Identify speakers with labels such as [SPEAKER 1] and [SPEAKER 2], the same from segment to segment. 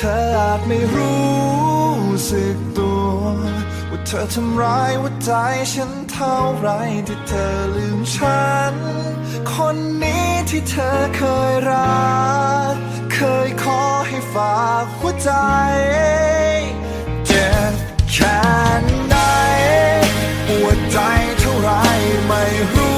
[SPEAKER 1] เธออาจไม่รู้สึกตัว ว่าเธอทำร้ายหัวใจฉันเท่าไรที่เธอลืมฉัน คนนี้ที่เธอเคยรัก เคยขอให้ฝากหัวใจ เจ็บแค่ไหนปวดใจเท่าไรไม่รู้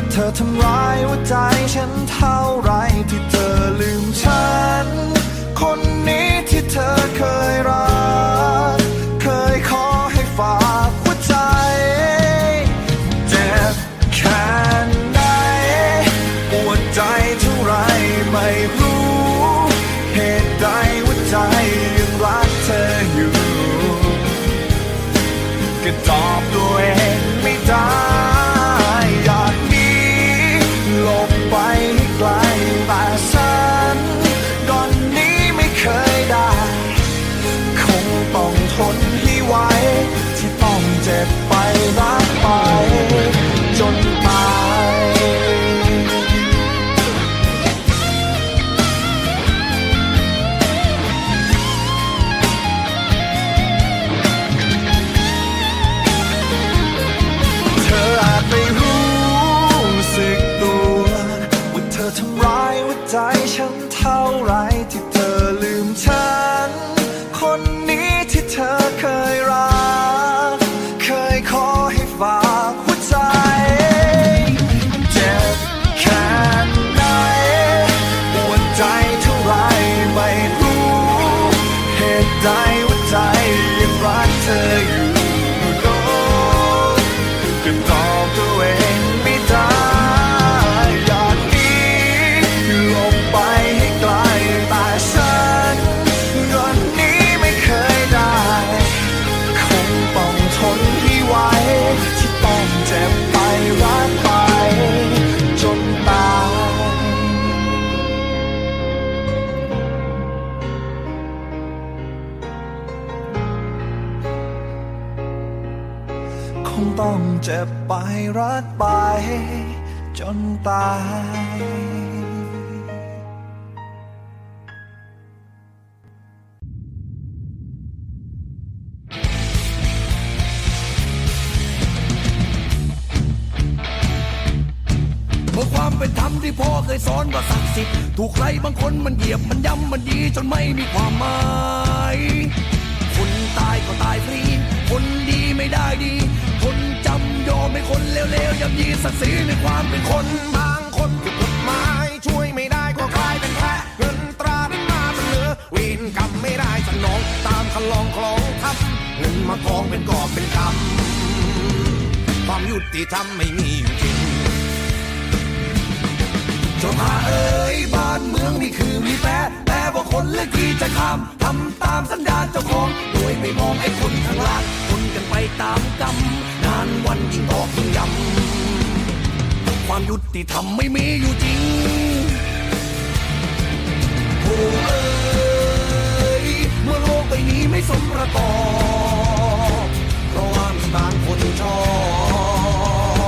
[SPEAKER 1] ว่าเธอทำร้ายหัวใจฉันเท่าไรที่เธอลืมฉัน คนนี้ที่เธอเคยรัก ท่าไรที่ งต้องเจ็บไปรักไป จนตายเมื่
[SPEAKER 2] อความเป็นธรรมที่พ่อเคยสอนว่าศักดิ์สิทธิ์ถูกใครบางคนมันเหยียบมันย้ำมันดีจนไม่มีความหมาย เลวๆย่ำยีศักดิ์ศรีในความเป็นคน
[SPEAKER 3] บางคนถูกกฎหมายช่วยไม่ได้ก็กลายเป็นแพ้เงินตรานั้นมาเสนอเวรกรรมไม่ได้สนองตามคันลองคลองทับเงินมากองเป็นกอบเป็นกำความยุติธรรมไม่มีอยู่จริง
[SPEAKER 2] จ้าข้าเอ้ยบ้านเมืองนี่คือมีแพ้แต่ว่าคนเลือกที่จะข้ามทำตามสัญญาเจ้าของโดยไม่มองไอ้คนข้างล่างคนกันไปตามกรรมนานวันยิ่งตอกยิ่งย้ำ ความยุติธรรมไม่มีอยู่จริงเอ้ยเมื่อโลกใบนี้ไม่สมประกอบเพราะว่ามีบางคนชอ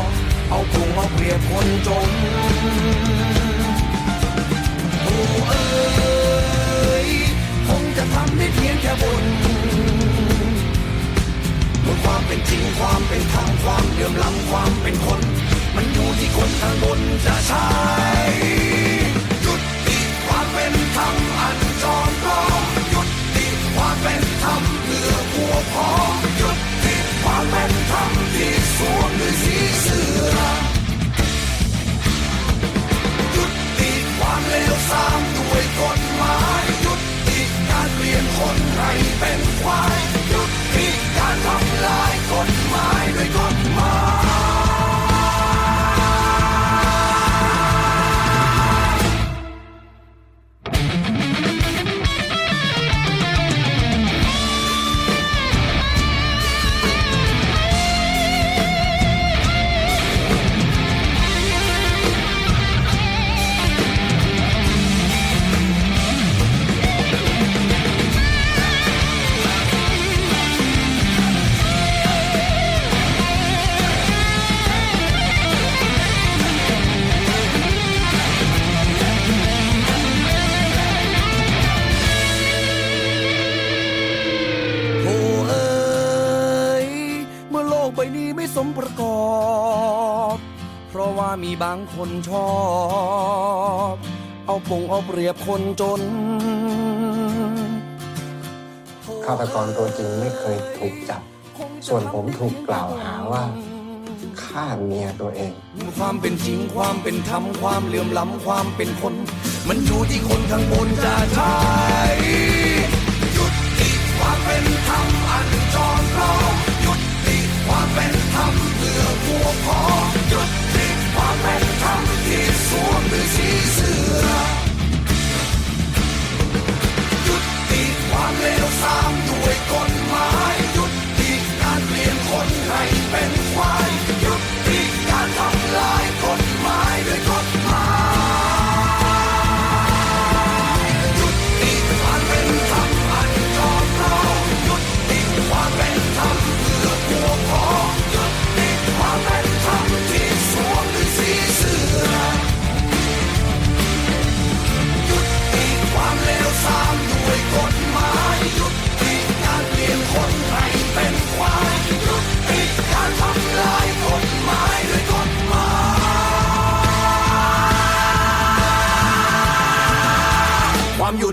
[SPEAKER 2] บเอาปรุงเอาเปรียบคนจนโอ้เอ้ยคงจะทำได้เพียงแค่บนบนความเป็นจริงความเป็นธรรมความเหลื่อมล้ำความเป็นคน มันอยู่ที่คนข้างบนจะใช้ มีบางคนชอบ เอาปงเอาเปรียบคนจน
[SPEAKER 4] ฆาตกรตัวจริงไม่เคยถูกจับ ส่วนผมถูกกล่าวหาว่าฆ่าเมียตัวเอง
[SPEAKER 2] ความเป็นจริงความเป็นธรรมความเหลื่อมล้ำความเป็นคน มันอยู่ที่คนข้างบนจะใช้ยุติความเป็นธรรมอันจอมปลอมยุติความเป็นธรรมเพื่อพวกพ้องยุติ ที่สว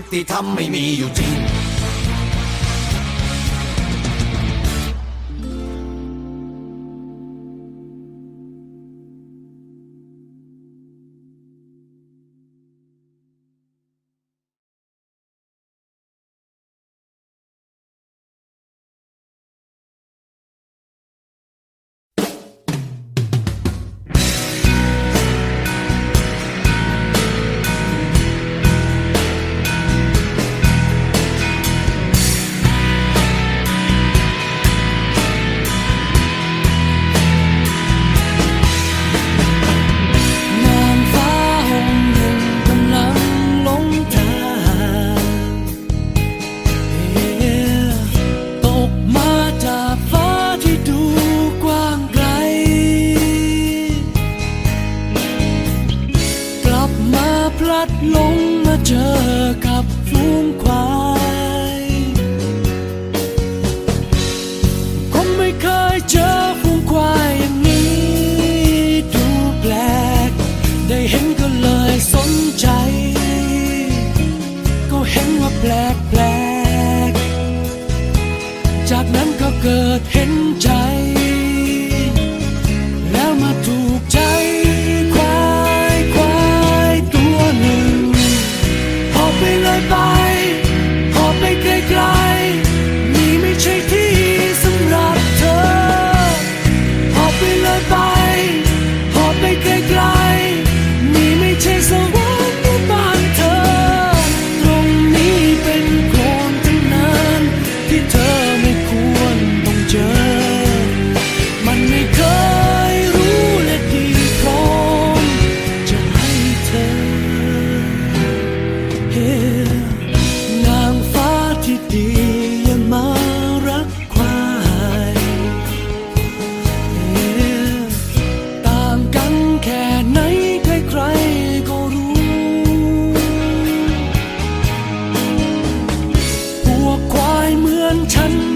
[SPEAKER 2] ยุติธรรมไม่มีอยู่จริง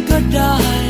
[SPEAKER 5] ก็ได้